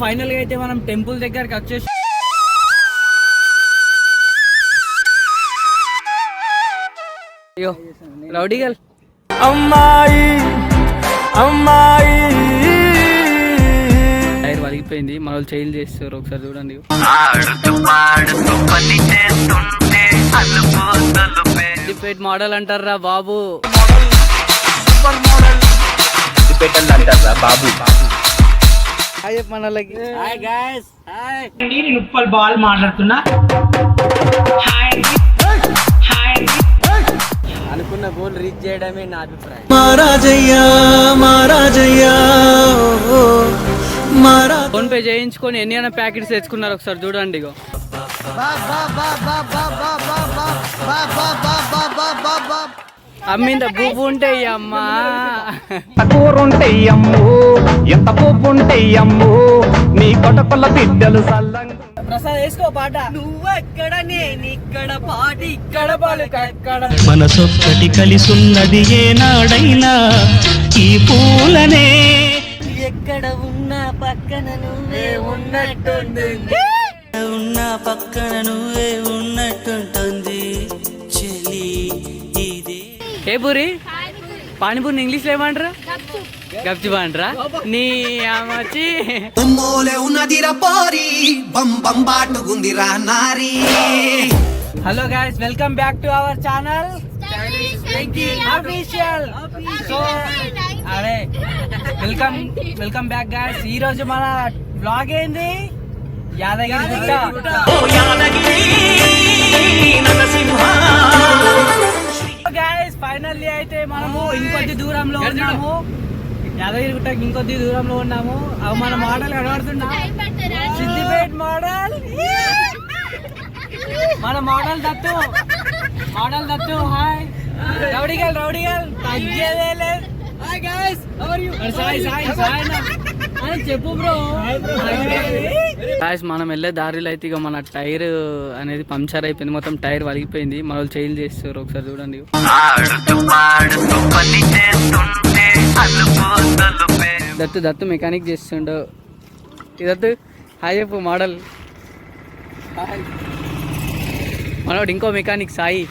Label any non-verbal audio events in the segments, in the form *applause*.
ఫైనల్గా అయితే మనం టెంపుల్ దగ్గరికి వచ్చేసి అయ్యో రౌడీ గల్ అమ్మాయి అమ్మాయి. టైర్ వలిగిపోయింది. మన వాళ్ళు చేంజ్ చేస్తారు. ఒకసారి చూడండి. మోడల్ అంటారా బాబు? పెట్టాలంటారా బాబు హాయ్ హాయ్ గాయస్ హాయ్ నేను ఉప్పల్ బాల్ మాట్లాడుతున్నా హాయ్ హాయ్ అనుకున్న గోల్ రీచ్ చేయడమే నా అభిప్రాయం మహారాజయ్యా మహారాజయ్యా మహారా ఫోన్ పే చేయించుకొని ఎన్ని అయినా ప్యాకెట్స్ తెచ్చుకున్నారు ఒకసారి చూడండి ఇగో. అమ్మింద బువ్వు ఉంటే అమ్మా. కూరుంటే అమ్ము ఎంత పోపుంటే అమ్ము నీ కొటపల్ల బిడ్డలు సల్లంగా. ప్రసాద్ వేసుకో పాట. నువ్వెక్కడ నేను ఇక్కడ పాట ఇక్కడ పాలు అక్కడ మనసొక్కటి కలిసున్నది ఏనాడైనా ఈ పూలనే. ఎక్కడ ఉన్నా పక్కన నువ్వే ఉన్నట్టుంది ఉన్న పక్కన నువ్వే ఉన్నట్టుంటుంది. ఏ పూరి పానీపూరి ఇంగ్లీష్లో ఏమంటారు? గప్చి అంటారా నీ అమ్మచ్చి బొమ్మోలే ఉన్నదిరా పోరి బం బం బాటుకుందిరా నారీ. Hello guys welcome back to our channel. Official so అరే వెల్కమ్ వెల్కమ్ బ్యాక్ గైస్ ఈ రోజు మన బ్లాగ్ ఏంది? యాదగిరి గుట్ట. గైస్ ఫైనల్లీ అయితే మనము ఇంకొద్ది దూరంలో ఉన్నాము. యాదగిరి గుట్టకి ఇంకొద్ది దూరంలో ఉన్నాము. అవి మన మోడల్ కనబడుతున్నా సిద్దిపేట మోడల్. మన model Dattu. Model Dattu hi. Rowdy girl rowdy girl తగ్గేదే లేదు. హాయ్ యు సాయి సాయి సాయి చెప్పు బ్రో. గాయస్ మనం వెళ్ళే దారిలో అయితే ఇక మన టైర్ అనేది పంచర్ అయిపోయింది. మొత్తం టైర్ వలిగిపోయింది. మన వాళ్ళు చేంజ్ చేస్తారు ఒకసారి చూడండి. దత్తు దత్తు మెకానిక్ చేస్తుండు. ఈ దత్తు హాయ్ చెప్పు మోడల్ మనోడు ఇంకో మెకానిక్ సాయి.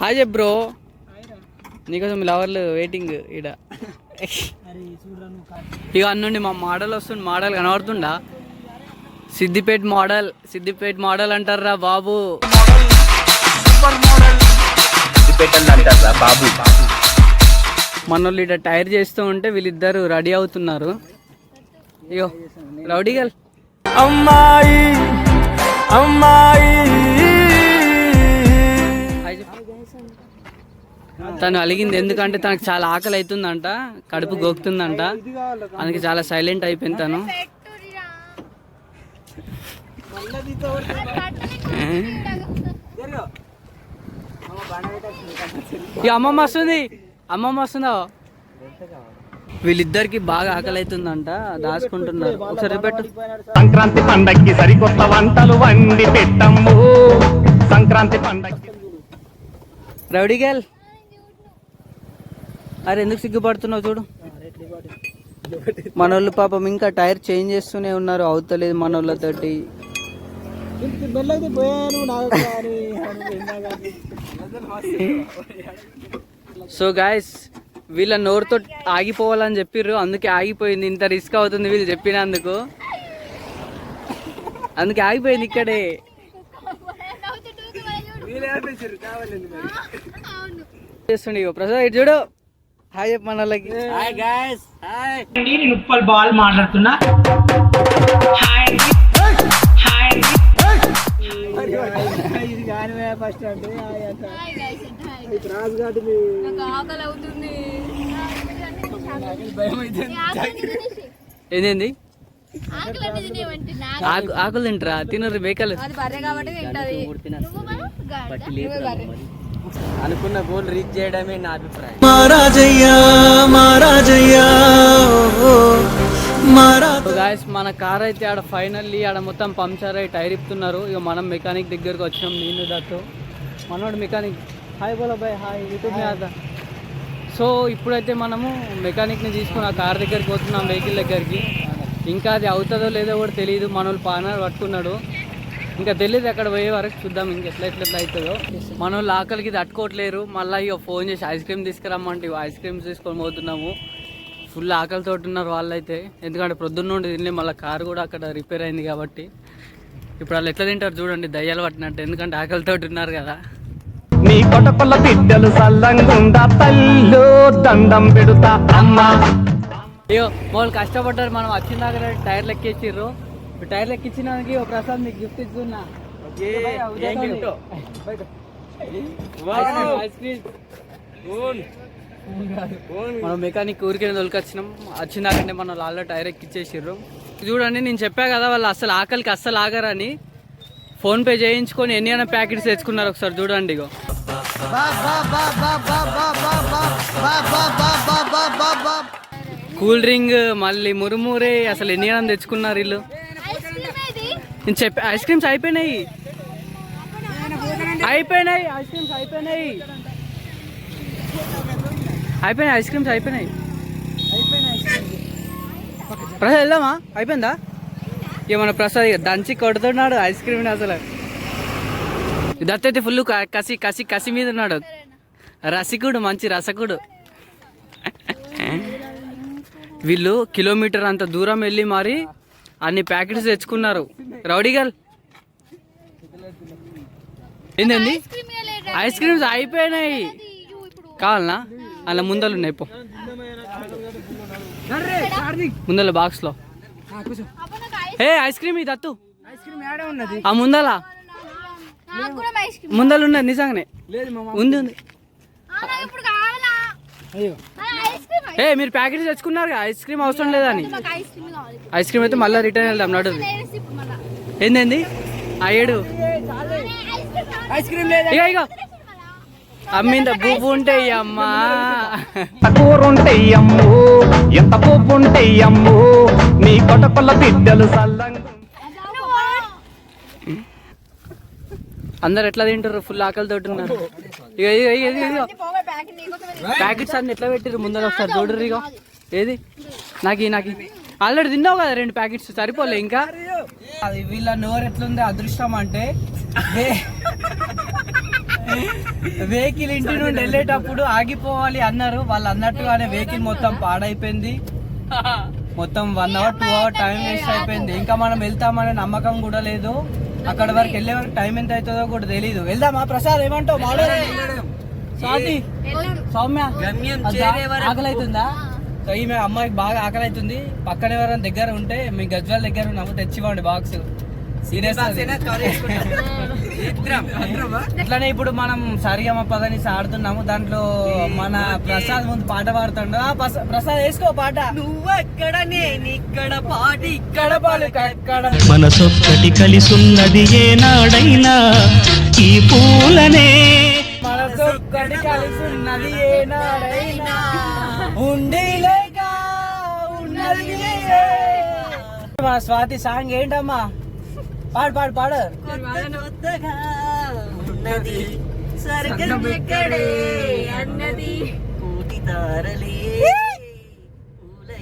హాయ్ చెప్పు బ్రో నీకోసం లవర్లు వెయిటింగ్ ఈడ. *laughs* ఇక అన్నుండి మా మోడల్ వస్తుంది మోడల్ కనబడుతుండా? సిద్దిపేట మోడల్ సిద్దిపేట మోడల్ అంటారా బాబు. మన వాళ్ళు ఇట టైర్ చేస్తూ ఉంటే వీళ్ళిద్దరు రెడీ అవుతున్నారు. అయ్యో రౌడీ గల్ అమ్మాయి అమ్మాయి. తను అలిగింది ఎందుకంటే తనకు చాలా ఆకలి అవుతుందంట కడుపు గోకుతుందంట. అందుకే చాలా సైలెంట్ అయిపోయింది తను. ఈ అమ్మమ్మ వస్తుంది. అమ్మమ్మ వస్తుందా? వీళ్ళిద్దరికి బాగా ఆకలి అవుతుందంట దాచుకుంటున్నారు. ఒకసారి పెట్టు సంక్రాంతి పండక్కి సరికొత్త వంటలు వండి పెట్టమ్ము. సంక్రాంతి పండక్కి. Rowdy girl. అరే ఎందుకు సిగ్గుపడుతున్నావు చూడు? మనోళ్ళు పాపం ఇంకా టైర్ చేంజ్ చేస్తూనే ఉన్నారు అవుతలేదు మనోళ్ళతోటి. సో గాయస్ వీళ్ళ నోరుతో ఆగిపోవాలని చెప్పిర్రు అందుకే ఆగిపోయింది ఇంత రిస్క్ అవుతుంది వీళ్ళు చెప్పినందుకు. అందుకే ఆగిపోయింది ఇక్కడే. చేస్తుండే ఇగో ప్రసాద్ ఇటు చూడు. హాయ్ చెప్పు మన వాళ్ళకి హాయ్ గాయస్ హాయ్ నేను ఉప్పల్ బాల్ మాట్లాడుతున్నా. హాయ్ హాయ్ ఆకలి అవుతుంది. ఏంది? ఆకలి అంటే తినేవంటున్నా ఆకు ఆకులు తింటారా? తినరు బర్రె కాబట్టి తింటది. అనుకున్న గోల్ రీచ్ చేయడమే నా అభిప్రాయం. మహారాజయ్యా మహారాజయ్యా మహారా గాయస్ మన కార్ అయితే ఆడ ఫైనల్లీ ఆడ మొత్తం పంక్చర్ అయ్యి టైర్ ఇప్పుతున్నారు. ఇక మనం మెకానిక్ దగ్గరకు వచ్చినాం నేను దత్తు. మనోడు మెకానిక్ హాయ్ బోలో బాయ్ హాయ్ యూట్యూబ్ సో ఇప్పుడైతే మనము మెకానిక్ని తీసుకుని ఆ కార్ దగ్గరికి పోతున్నాం వెహికల్ దగ్గరికి. ఇంకా అది అవుతుందో లేదో కూడా తెలియదు మన వాళ్ళు పానర్ పట్టుకున్నాడు. ఇంకా తెలియదు అక్కడ పోయే వరకు చూద్దాం ఇంక ఎట్లా ఎట్లా అవుతుందో. మన వాళ్ళు ఆకలికి తట్టుకోవట్లేరు. మళ్ళీ ఇక ఫోన్ చేసి ఐస్ క్రీమ్ తీసుకురమ్మంటే ఐస్ క్రీమ్స్ తీసుకొని పోతున్నాము. ఫుల్ ఆకలితో ఉన్నారు వాళ్ళైతే. ఎందుకంటే ప్రొద్దున్న నుండి తినలే మళ్ళీ కార్ కూడా అక్కడ రిపేర్ అయింది కాబట్టి. ఇప్పుడు వాళ్ళు ఎట్లా తింటారు చూడండి దయ్యాలు పట్టినట్టు. ఎందుకంటే ఆకలితో ఉన్నారు కదా. నీ కొటకొల్ల బిడ్డలు సల్లంగుండా తల్లు దండం పెడుతా అమ్మా. అయ్యో వాళ్ళు కష్టపడ్డారు మనం వచ్చిన దగ్గర టైర్లు ఎక్కించిర్రు ఇప్పుడు టైర్లు ఎక్కించినానికి ఒక ప్రసాద్ మీకు గిఫ్ట్ ఇస్తున్నా. ఐస్ క్రీమ్ మనం మెకానిక్ ఊరికే తొలికొచ్చినాం. వచ్చిందాకంటే మన లాల్లో టైర్ ఎక్కిచ్చేసిర్రు. చూడండి నేను చెప్పా కదా వాళ్ళు అసలు ఆకలికి అస్సలు ఆగరని. ఫోన్ పే చేయించుకొని ఎన్ని అయినా ప్యాకెట్స్ తెచ్చుకున్నారు ఒకసారి చూడండి ఇగో. కూల్ డ్రింక్ మళ్ళీ మురుమురే అసలు ఎన్ని అయినా తెచ్చుకున్నారు వీళ్ళు. నేను చెప్పి ఐస్ క్రీమ్స్ అయిపోయినాయి. అయిపోయినాయి ఐస్ క్రీమ్స్ అయిపోయినాయి. అయిపోయినాయి ఐస్ క్రీమ్స్ అయిపోయినాయి. ప్రసాద్ వెళ్దామా? అయిపోయిందా? ఏమన్నా ప్రసాద్ దంచి కొడుతున్నాడు ఐస్ క్రీమ్ అసలు. దత్త అయితే ఫుల్ కసి కసి కసి మీద ఉన్నాడు. రసికుడు మంచి రసకుడు. వీళ్ళు కిలోమీటర్ అంత దూరం వెళ్ళి మరి అన్ని ప్యాకెట్స్ తెచ్చుకున్నారు. Rowdy girl. ఏంటండి ఐస్ క్రీమ్స్ అయిపోయినాయి. కావాలనా? అలా ముందలు ఉన్నాయి పో. ముందల బాక్స్లో ఏ ఐస్ క్రీమ్ ఇది అత్తు. ఆ ముందల. ముందల ఉన్నది నిజంగానే. ఉంది ఉంది. ఏ మీరు ప్యాకెట్ తెచ్చుకున్నారు ఐస్ క్రీమ్ అవసరం లేదని. ఐస్ క్రీమ్ కావాలి. ఐస్ క్రీమ్ అయితే మళ్ళీ రిటర్న్ వెళ్దాం నడు ఏందేంది? ఆ ఏడు. ఐస్ క్రీమ్ లేదు ఇక ఇక అమ్మింద బువ్వు ఉంటే అమ్మా. కూరుంటే అమ్ము. ఎంత పువ్వుంటే అమ్ము. నీ కొటకొల్ల బిడ్డలు సల్లంగు అందరు ఎట్లా తింటారు ఫుల్ ఆకలితో ఉన్నారు. ఇక ప్యాకెట్స్ అన్ని ఎట్లా పెట్టారు ముందర ఒకసారి చూడరు ఇక ఏది? నాకు నాకు. ఆల్రెడీ తిన్నావు కదా రెండు ప్యాకెట్స్? సరిపోలే ఇంకా. అది వీళ్ళ నోరు ఎట్లుంది అదృష్టం అంటే వెహికల్ ఇంటి నుండి వెళ్ళేటప్పుడు ఆగిపోవాలి అన్నారు. వాళ్ళు అన్నట్టుగానే వెహికల్ మొత్తం పాడైపోయింది. *laughs* మొత్తం one hour two hour time waste అయిపోయింది. ఇంకా మనం వెళ్తామనే నమ్మకం కూడా లేదు. అక్కడ వరకు వెళ్ళే వరకు టైం ఎంత అవుతుందో కూడా తెలియదు వెళ్దామా ప్రసాద్ ఏమంటావు? మాడో స్వాతి. సౌమ్య ఆకలి అవుతుందా సో ఈమె అమ్మాయికి బాగా ఆకలి అవుతుంది పక్కన ఎవరైనా దగ్గర ఉంటే మీ గజ్వాల దగ్గర ఉన్నాము తెచ్చివ్వండి బాక్స్. సీరియస్ *laughs* ఇట్లానే ఇప్పుడు మనం సరిగమ పదని ఆడుతున్నాము. దాంట్లో మన ప్రసాద్ ముందు పాట పాడుతుండ. ప్రసాద్ వేసుకో పాట. నువ్వు ఎక్కడ నేను ఇక్కడ పాట ఇక్కడ అక్కడ మనసొక్కటి కలిసున్నది ఏనాడైనా ఈ పూలనే. మనసొక్కటి కలిసి ఉన్నది ఏనాడైనా ఉండి లేక ఉన్నది. మా స్వాతి సాంగ్ ఏంటమ్మా? పాడు పాడు పాడు.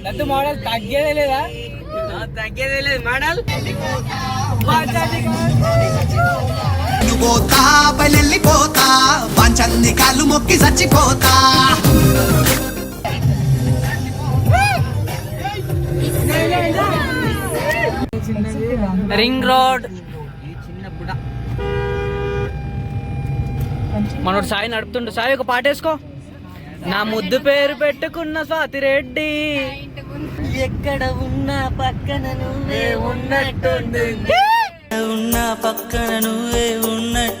లడ్డు మోడల్ తగ్గేదే లేదా? తగ్గేదే లేదు. మోడల్? పోతా బయలెళ్ళిపోతా పంచంది కాళ్ళు మొక్కి చచ్చిపోతా. Ring road. మనోడు సాయి నడుపుతుండు. సాయి ఒక పాట వేసుకో. నా ముద్దు పేరు పెట్టుకున్న స్వాతి రెడ్డి. ఎక్కడ ఉన్నా పక్కన నువ్వే ఉన్నట్టుంది ఉన్నా పక్కన నువ్వే ఉన్నట్టుంటుంది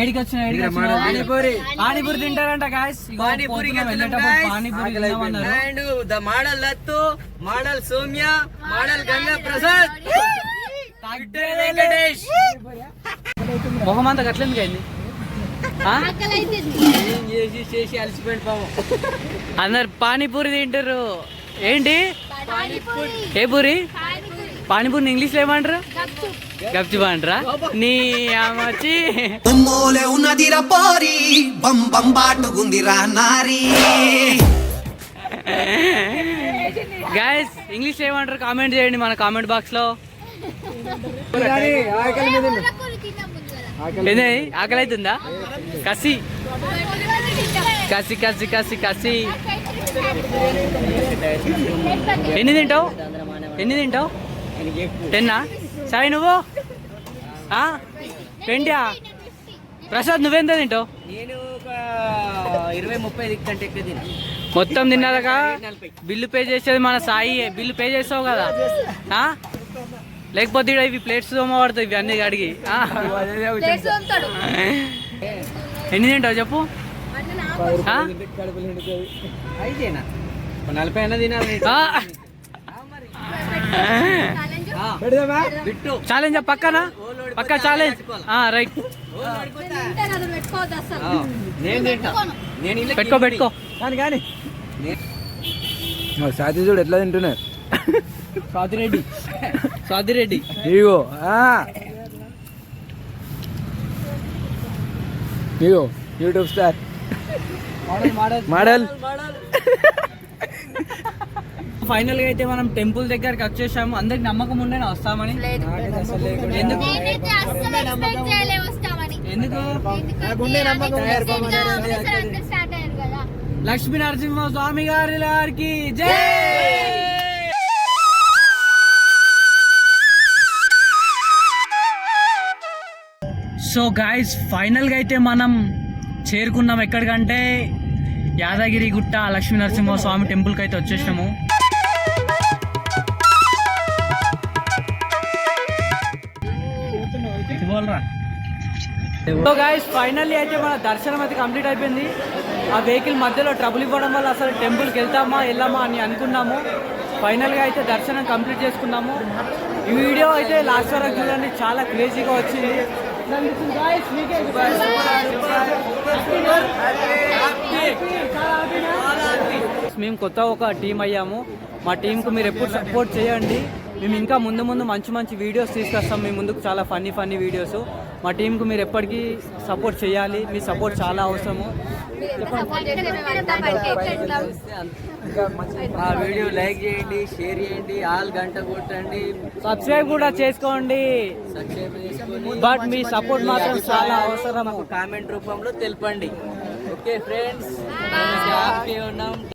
ఏడికి వచ్చిన ఏడికి వచ్చిన పానీపూరి పానీపూరి తింటారంట గాయస్ పానీపూరి వెళ్ళేటప్పుడు panipuri తిందామన్నారు. The model Lattu model Soumya model Ganga Prasad. Venkatesh. మొహం అంతా అవుతుంది ఏం చేసి చేసి పాము అందరు పానీపూరి తింటారు ఏంటి? పానీపూరి. ఏ పూరి? పానీపూరి పానీపూరి ఇంగ్లీష్లో ఏమంటారు? గప్చు గప్చిబా అంటారా నీ బొమ్మోలే ఉన్నదిరా పోరి బం బం బాటుకుందిరా నారీ. గాయస్ ఇంగ్లీష్ ఏమంటారు? కామెంట్ చేయండి మన కామెంట్ బాక్స్లో ఏంది? ఆకలి అవుతుందా కసి. కసి కసి కసి కసి. ఎన్ని తింటావు? ఎన్ని తింటావు? టెన్నా సాయి నువ్వు ట్వంటీయా ప్రసాద్ నువ్వెంత తింటావు నేను ఒక ఇరవై ముప్పై కంటే ఎక్కువ తిన మొత్తం తిన్నాక బిల్లు పే చేసేది మన సాయి బిల్లు పే చేస్తావు కదా? లేకపోతే ఇవి ప్లేట్స్ తోమబడతాయి ఇవి అన్ని అడిగి ఆ? ప్లేట్స్ తోముతాడు ఎన్ని తింటావు చెప్పు నలభై అన్న తినాలి? ఛాలెంజ్ బిట్టు ఛాలెంజ్ పక్కన? పక్క ఛాలెంజ్ రైట్ పెట్టుకో పెట్టుకో. కానీ కానీ. సాతి చూడు ఎట్లా తింటున్నా స్వాతిరెడ్డి స్వాతిరెడ్డి ఇగో ఆ. ఇగో యూట్యూబ్ స్టార్. మోడల్. ఫైనల్గా అయితే మనం టెంపుల్ దగ్గరికి వచ్చేసాము. అందరికి నమ్మకం ఉండే వస్తామని. ఎందుకు? ఎందుకు? స్టార్ట్ అయ్యారు కదా. లక్ష్మీ నరసింహ స్వామి గారి గారికి జై! సో గాయస్ ఫైనల్గా అయితే మనం చేరుకున్నాం ఎక్కడికంటే యాదగిరి గుట్ట లక్ష్మీ నరసింహ స్వామి టెంపుల్కి అయితే వచ్చేసాము సో గాయస్ ఫైనల్లీ అయితే మన దర్శనం అయితే కంప్లీట్ అయిపోయింది. ఆ వెహికల్ మధ్యలో ట్రబుల్ ఇవ్వడం వల్ల అసలు టెంపుల్కి వెళ్తామా వెళ్ళామా అని అనుకున్నాము. ఫైనల్గా అయితే దర్శనం కంప్లీట్ చేసుకున్నాము. ఈ వీడియో అయితే లాస్ట్ వరకు చూడండి చాలా క్రేజీగా వచ్చింది. మేము కొత్త ఒక టీం అయ్యాము. మా టీంకు మీరు ఎప్పుడు సపోర్ట్ చేయండి. మేము ఇంకా ముందు ముందు మంచి మంచి వీడియోస్ తీసుకొస్తాం. మీ ముందుకు చాలా ఫన్నీ ఫన్నీ వీడియోస్ మా టీంకు మీరు ఎప్పటికీ సపోర్ట్ చేయాలి. మీ సపోర్ట్ చాలా అవసరము. ఆ వీడియో లైక్ చేయండి షేర్ చేయండి ఆల్ గంట కొట్టండి. సబ్స్క్రైబ్ కూడా చేసుకోండి. సబ్స్క్రైబ్ చేసుకొని బట్ మీ సపోర్ట్ మాత్రం చాలా అవసరం కామెంట్ రూపంలో తెలపండి. Okay friends. హ్యాపీ ఉన్నాం.